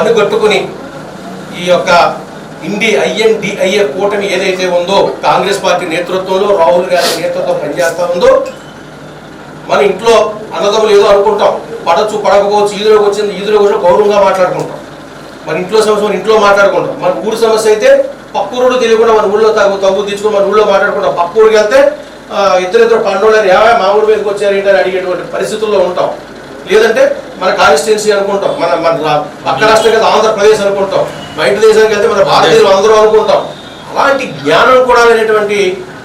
పనుగొట్టుకుని ఈ యొక్క ఇండి ఐఎన్డిఐఏ కూటమి ఏదైతే ఉందో కాంగ్రెస్ పార్టీ నేతృత్వంలో రాహుల్ గాంధీ నేతృత్వం పనిచేస్తా ఉందో మన ఇంట్లో అన్నదమ్ములు ఏదో అనుకుంటాం. పడచ్చు పడకపోవచ్చు ఈదులోకి వచ్చింది ఈదులోకి వచ్చిన గౌరవంగా మాట్లాడుకుంటాం. మన ఇంట్లో సమస్య మన ఇంట్లో మాట్లాడుకుంటాం. మన ఊరు సమస్య అయితే పక్కూరుడు తెలియకుండా మన ఊళ్ళో తగ్గు తగ్గు తీసుకుని మన ఊళ్ళో మాట్లాడుకుంటాం. పక్కూరుకి ఊరికి వెళ్తే ఇద్దరిద్దరు పండుగలు ఏవా మా ఊరి మీదకి వచ్చారు ఏంటని అడిగేటువంటి పరిస్థితుల్లో ఉంటాం. లేదంటే మన కాన్స్టిట్యున్సీ అనుకుంటాం. మన మన పక్క రాష్ట్రం కదా ఆంధ్రప్రదేశ్ అనుకుంటాం. బయట దేశానికి వెళ్తే మన భారతదేశం అందరూ అనుకుంటాం. అలాంటి జ్ఞానం కూడా లేనటువంటి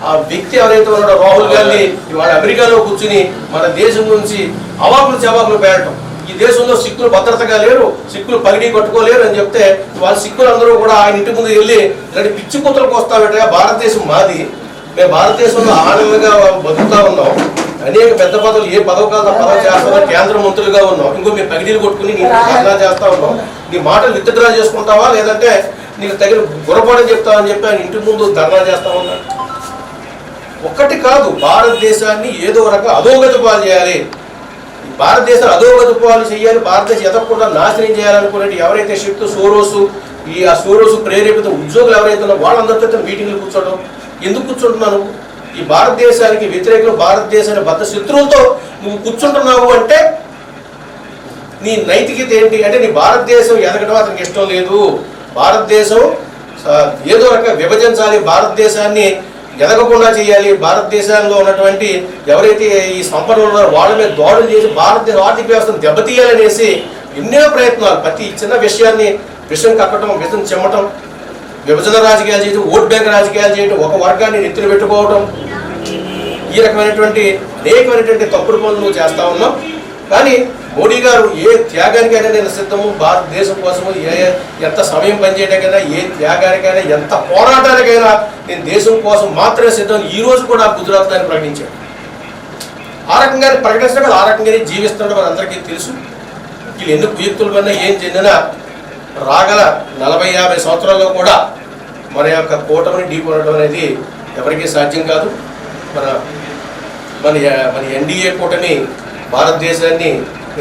ఆ వ్యక్తి ఎవరైతే ఉన్నాడో రాహుల్ గాంధీ ఇవాళ అమెరికాలో కూర్చుని మన దేశం గురించి అవాకులు చవాకులు పేరటం ఈ దేశంలో సిక్కులు భద్రతగా లేరు సిక్కులు పగిడి కట్టుకోలేరు అని చెప్తే వాళ్ళ సిక్కులు అందరూ కూడా ఆయన ఇంటి ముందు వెళ్ళి ఇలాంటి పిచ్చి కూతులకు వస్తాబెట్టగా భారతదేశం మాది. మేము భారతదేశంలో ఆనందంగా బతుకుతా ఉన్నాం. అనేక పెద్ద పదవులు ఏ పదవి కాదు పదవి చేస్తామో కేంద్ర మంత్రులుగా ఉన్నావు. ఇంకో మేము పగిడీలు కొట్టుకుని నీ ధర్నా చేస్తా ఉన్నావు. నీ మాటలు విత్డ్రా చేసుకుంటావా? లేదంటే నీకు తగిన గురపాడని చెప్తావని చెప్పి ఆయన ఇంటి ముందు ధర్నా చేస్తా ఉన్నాడు. ఒక్కటి కాదు భారతదేశాన్ని ఏదో రకం అధోగతి పాలు చేయాలి. భారతదేశం అధోగతి పాలు చేయాలి భారతదేశం ఎదగకుండా నాశనం చేయాలనుకునేది ఎవరైతే శక్తి సోరోసు ఈ ఆ సోరోసు ప్రేరేపిత ఉద్యోగులు ఎవరైతే ఉన్నారో వాళ్ళందరితో మీటింగ్లు కూర్చోవడం. ఎందుకు కూర్చుంటున్నాను ఈ భారతదేశానికి వ్యతిరేకంగా భారతదేశాన్ని బద్ద శత్రువులతో నువ్వు కూర్చుంటున్నావు అంటే నీ నైతికత ఏంటి? అంటే నీ భారతదేశం ఎదగడం అతనికి ఇష్టం లేదు. భారతదేశం ఏదో రకంగా విభజించాలి. భారతదేశాన్ని ఎదగకుండా చేయాలి. భారతదేశంలో ఉన్నటువంటి ఎవరైతే ఈ సంపన్నులు ఉన్నారో వాళ్ళ మీద దాడులు చేసి భారతదేశ ఆర్థిక వ్యవస్థను దెబ్బతీయాలనేసి ఎన్నో ప్రయత్నాలు. ప్రతి చిన్న విషయాన్ని విషం కక్కటం విషం చెమ్మటం విభజన రాజకీయాలు చేయటం ఓట్ బ్యాంక్ రాజకీయాలు చేయటం ఒక వర్గాన్ని నెత్తులు పెట్టుకోవడం ఈ రకమైనటువంటి అనేకమైనటువంటి తప్పుడు పనులు చేస్తా ఉన్నాం. కానీ మోడీ గారు ఏ త్యాగానికైనా నేను సిద్ధము భారతదేశం కోసము ఏ ఎంత సమయం పనిచేయడానికైనా ఏ త్యాగానికైనా ఎంత పోరాటానికైనా నేను దేశం కోసం మాత్రమే సిద్ధం. ఈ రోజు కూడా గుజరాత్ దాన్ని ప్రకటించాడు ఆ రకంగానే ప్రకటించడం ఆ రకంగానే జీవిస్తుండడం మనందరికీ తెలుసు. వీళ్ళు ఎన్ని కుయుక్తులు పడినా ఏం చెందినా రాగల నలభై యాభై సంవత్సరాల్లో కూడా మన యొక్క కూటమిని ఢీకొనడం అనేది ఎవరికీ సాధ్యం కాదు. మన మన మన ఎన్డీఏ కూటమి భారతదేశాన్ని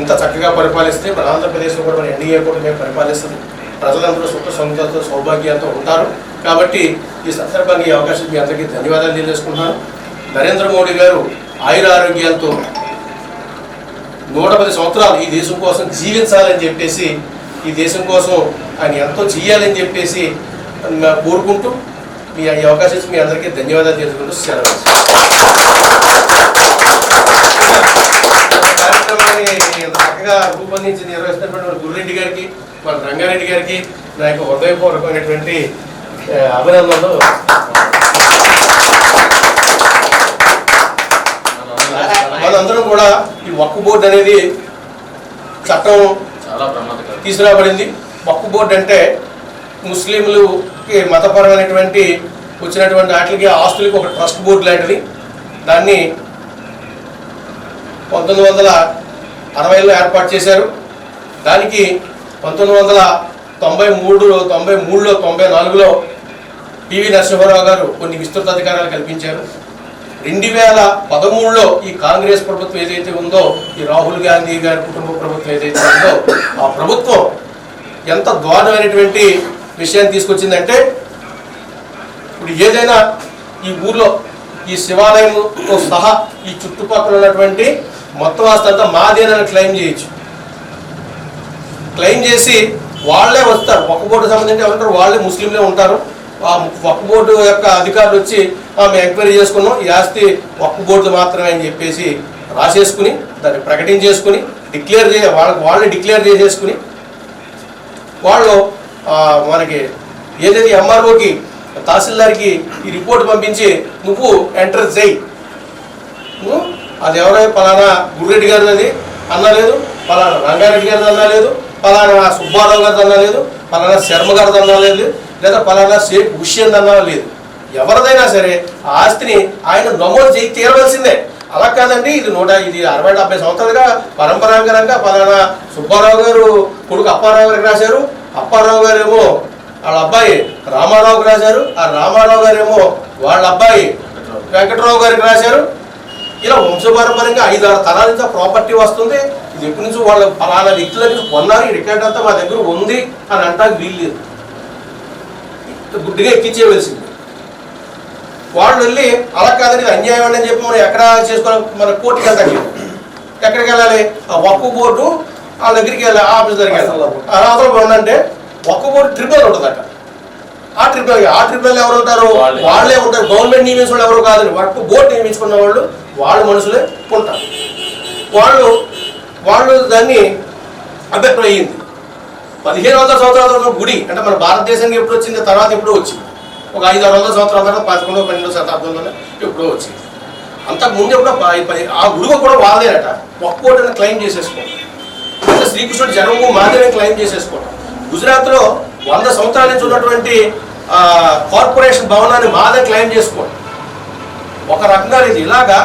ఇంత చక్కగా పరిపాలిస్తే మన ఆంధ్రప్రదేశ్లో కూడా మన ఎన్డీఏ కూటమి పరిపాలిస్తుంది. ప్రజలందరూ సుఖ సంతోషంతో సౌభాగ్యంతో ఉంటారు. కాబట్టి ఈ సందర్భాన్ని ఈ అవకాశం మీ అందరికీ ధన్యవాదాలు తెలియజేసుకుంటున్నాను. నరేంద్ర మోడీ గారు ఆయుర ఆరోగ్యాలతో నూట పది సంవత్సరాలు ఈ దేశం కోసం జీవించాలని చెప్పేసి ఈ దేశం కోసం ఆయన ఎంతో చేయాలని చెప్పేసి నా- కోరుకుంటూ మీ ఈ అవకాశం ఇచ్చి మీ అందరికీ ధన్యవాదాలు తెలుసుకుంటూ సెలవు కార్యక్రమాన్ని చక్కగా రూపొందించి నిర్వహిస్తున్నటువంటి మన గురురెడ్డి గారికి మన రంగారెడ్డి గారికి నా యొక్క హృదయపూర్వకమైనటువంటి అభినందనలు మనందరం కూడా ఈ వక్కు బోర్డు అనేది చట్టం చాలా ప్రమాదకరం. తీసుకురాబడింది. మక్కు బోర్డు అంటే ముస్లింలుకి మతపరమైనటువంటి వచ్చినటువంటి వాటికి ఆస్తులకి ఒక ట్రస్ట్ బోర్డు లాంటిది. దాన్ని పంతొమ్మిది వందల అరవైలో ఏర్పాటు చేశారు. దానికి పంతొమ్మిది వందల తొంభై మూడులో తొంభై మూడులో తొంభై నాలుగులో పివి నరసింహారావు గారు కొన్ని విస్తృత అధికారాలు కల్పించారు. రెండు వేల పదమూడులో ఈ కాంగ్రెస్ ప్రభుత్వం ఏదైతే ఉందో ఈ రాహుల్ గాంధీ గారి కుటుంబ ప్రభుత్వం ఏదైతే ఉందో ఆ ప్రభుత్వం ఎంత దారుణమైనటువంటి విషయాన్ని తీసుకొచ్చిందంటే ఇప్పుడు ఏదైనా ఈ ఊర్లో ఈ శివాలయంతో సహా ఈ చుట్టుపక్కల ఉన్నటువంటి మొత్తం ఆస్తి అంతా మాదేనని క్లెయిమ్ చేయొచ్చు. క్లెయిమ్ చేసి వాళ్ళే వస్తారు. ఒక్క బోర్డు సంబంధించి ఎవరుంటారు వాళ్ళే ముస్లింలే ఉంటారు. ఆ వక్ఫ్ బోర్డు యొక్క అధికారులు వచ్చి మేము ఎంక్వైరీ చేసుకున్నాం ఈ ఆస్తి వక్ఫ్ బోర్డు మాత్రమే అని చెప్పేసి రాసేసుకుని దాన్ని ప్రకటించేసుకుని డిక్లేర్ చే వాళ్ళకి వాళ్ళని డిక్లేర్ చేసేసుకుని వాళ్ళు మనకి ఏదైతే ఎంఆర్ఓకి తహసీల్దార్కి ఈ రిపోర్ట్ పంపించి నువ్వు ఎంటర్ చేయి. నువ్వు? అది ఎవరో పలానా గుర్రెడ్డి గారిది అది అన్నలేదు పలానా రంగారెడ్డి గారిది అన్నలేదు పలానా సుబ్బారావు గారిది అన్నలేదు పలానా శర్మ గారిది అన్నలేదు లేదా పలానా సేపు హుషియన్ అన్నా లేదు. ఎవరిదైనా సరే ఆ ఆస్తిని ఆయన నమోదు చేయి తీరవలసిందే. అలా కాదండి ఇది నూట ఇది అరవై డెబ్బై సంవత్సరాలుగా పరంపరాగరంగా పలానా సుబ్బారావు గారు కొడుకు అప్పారావు గారికి రాశారు. అప్పారావు గారేమో వాళ్ళ అబ్బాయి రామారావుకి రాశారు. ఆ రామారావు గారేమో వాళ్ళ అబ్బాయి వెంకటరావు గారికి రాశారు. ఇలా వంశపారంపర్యంగా ఐదు ఆరు తరాల నుంచి ప్రాపర్టీ వస్తుంది. ఇది ఎప్పటి నుంచి వాళ్ళ ఫలానా వ్యక్తుల నుంచి కొన్నారు. ఈ రికార్డ్ అంతా మా దగ్గర ఉంది అని అంటానికి వీల్లేదు గుడ్డిగా ఎక్కించేయవలసింది. వాళ్ళు వెళ్ళి అలా కాదని అన్యాయం అని చెప్పి మనం ఎక్కడ చేసుకోవాలి? మన కోర్టుకి వెళ్తాం ఎక్కడికి వెళ్ళాలి? ఆ ఒక్క బోర్డు వాళ్ళ దగ్గరికి వెళ్ళాలి ఆ ఆఫీస్ దగ్గరికి వెళ్ళాలి. అర్హతలు ఉండంటే ఒక్క బోర్డు ట్రిబ్యునల్ ఉంటుందట. ఆ ట్రిబ్యునల్ ఆ ట్రిబ్యునల్ ఎవరు ఉంటారు? వాళ్ళే. ఉంటారు. గవర్నమెంట్ నియమించిన ఎవరు కాదు వర్క్ బోర్డు నియమించుకున్న వాళ్ళు వాళ్ళ మనుషులే ఉంటారు. వాళ్ళు వాళ్ళు దాన్ని అభిప్రాయం అయ్యింది. పదిహేను వందల సంవత్సరాల తర్వాత గుడి అంటే మన భారతదేశానికి ఎప్పుడు వచ్చింది తర్వాత ఎప్పుడో వచ్చింది. ఒక ఐదు ఆరు వందల సంవత్సరాల తర్వాత పదకొండో పన్నెండో శతాబ్దంలోనే ఎప్పుడో వచ్చింది. అంతకు ముందు కూడా ఆ గురువు కూడా వాళ్ళేనట ఒక్కోటని క్లెయిమ్ చేసేసుకోండి శ్రీకృష్ణుడు జనము మాదిరి క్లెయిమ్ చేసేసుకోవడం గుజరాత్లో వంద సంవత్సరాల నుంచి ఉన్నటువంటి కార్పొరేషన్ భవనాన్ని మాదే క్లెయిమ్ చేసుకోవడం ఒక రకంగా ఇది. ఇలాగా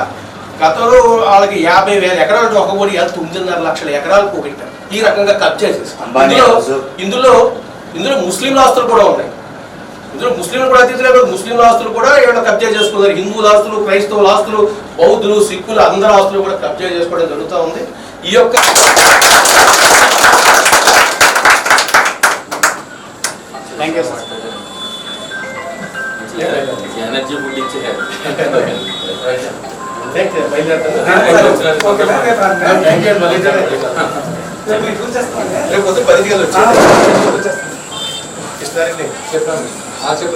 గతంలో వాళ్ళకి యాభై వేల ఎకరాలు ఒక కోటి ఎంత తొమ్మిదిన్నర లక్షల ఎకరాలు పోగొట్టారు ఈ రకంగా కబ్జా చేసి అంబానీ ఇందులో. ఇందులో ముస్లింల ఆస్తులు కూడా ఉన్నాయి. ఇందులో ముస్లింలు కూడా కాదు, ముస్లింల ఆస్తులు కూడా ఏమైనా కబ్జా చేసుకున్నారు. హిందువుల ఆస్తులు క్రైస్తవుల ఆస్తులు బౌద్ధులు సిక్కులు అందరి ఆస్తులు కూడా కబ్జా చేసుకోవడం జరుగుతూ ఉంది. ఈ యొక్క ఎనర్జీ రేపు పొద్దున్న పదింటికి వెళ్ళి వచ్చి చెప్పండి.